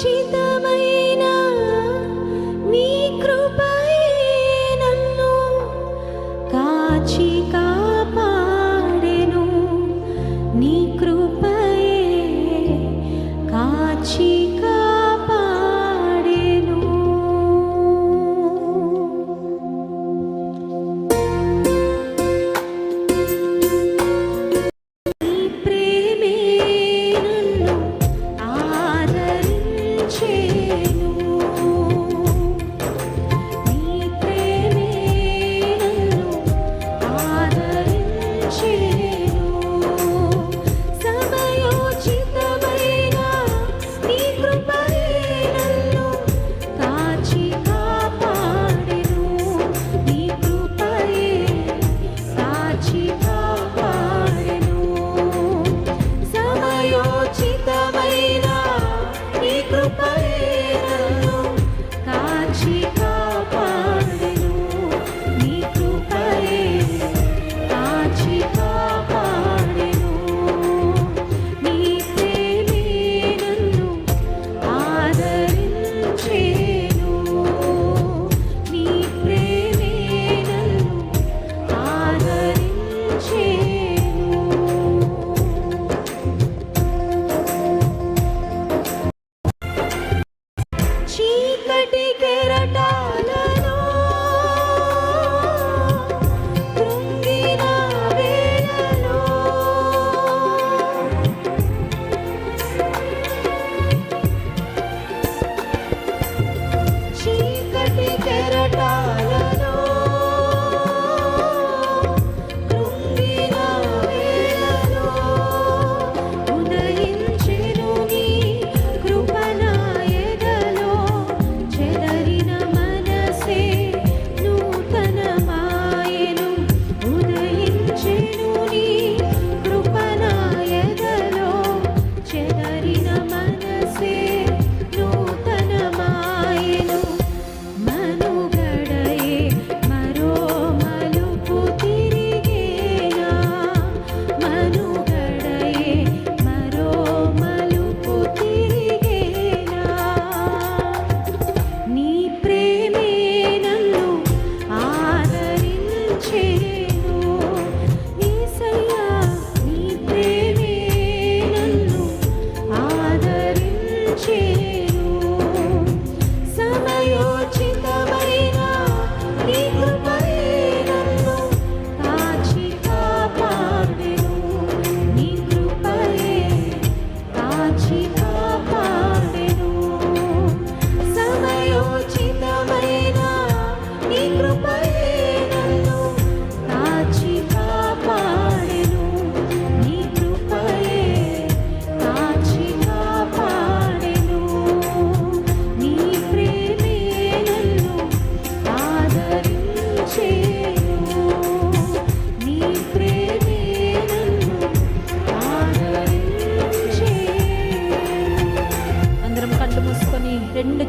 సమయోచితమైన ఆదరించేను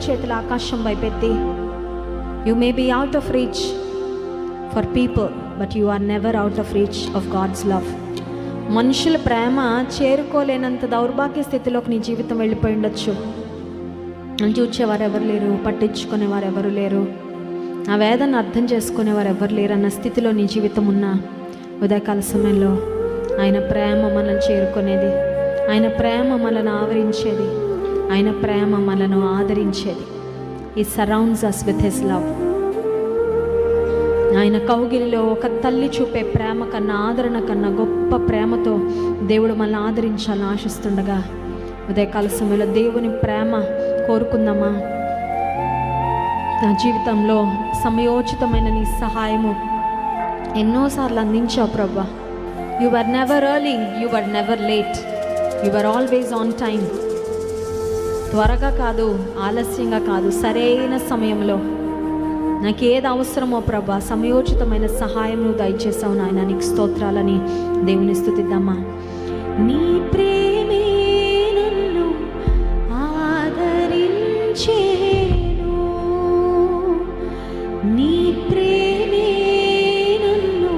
చేతులు ఆకాశం వైపెత్తి you may be out of reach for people but you are never out of reach of God's love మనుషుల ప్రేమ చేరుకోలేనంత దౌర్భాగ్య స్థితిలోకి నీ జీవితం వెళ్ళిపోయి ఉండొచ్చు. చూచేవారు ఎవరు లేరు పట్టించుకునేవారు ఎవరు లేరు ఆ వేదన అర్థం చేసుకునేవారు ఎవరు లేరు అన్న స్థితిలో నీ జీవితం ఉన్నా ఉదయకాల సమయంలో ఆయన ప్రేమ మనల్ని చేరుకునేది. ఆయన ప్రేమ మనల్ని ఆవరించేది. ఆయన ప్రేమ మనను ఆదరించేది. ఈ surrounds us with his love ఆయన కౌగిలిలో ఒక తల్లి చూపే ప్రేమ కన్నా ఆదరణ కన్నా గొప్ప ప్రేమతో దేవుడు మనల్ని ఆదరించాలని ఆశిస్తుండగా ఉదయకాల సమయంలో దేవుని ప్రేమ కోరుకుందామా? నా జీవితంలో సమయోచితమైన నీ సహాయము ఎన్నోసార్లు అందించావు ప్రభా. You are never early you are never late you are always on time త్వరగా కాదు ఆలస్యంగా కాదు సరైన సమయంలో. నాకు ఏది అవసరమో ప్రభా సమయోచితమైన సహాయం నువ్వు దయచేసావు నాయన. నీకు స్తోత్రాలని దేవుని స్థుతిద్దామా. నీ ప్రేమే నన్ను ఆదరించేను. నీ ప్రేమే నన్ను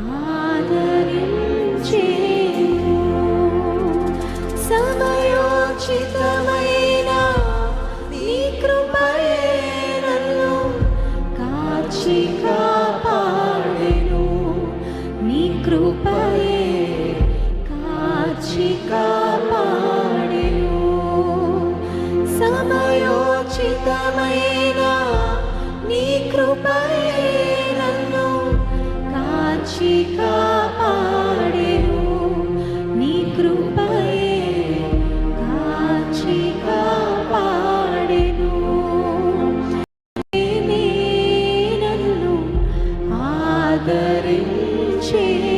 ఆదరించేను. సమయోచితమైన కాపాడెను. నీ కృపయే కాచి కాపాడెను. సమయోచితమైన నీ కృపయే నన్ను కాచి కా ప్రేమే నన్ను ఆదరించే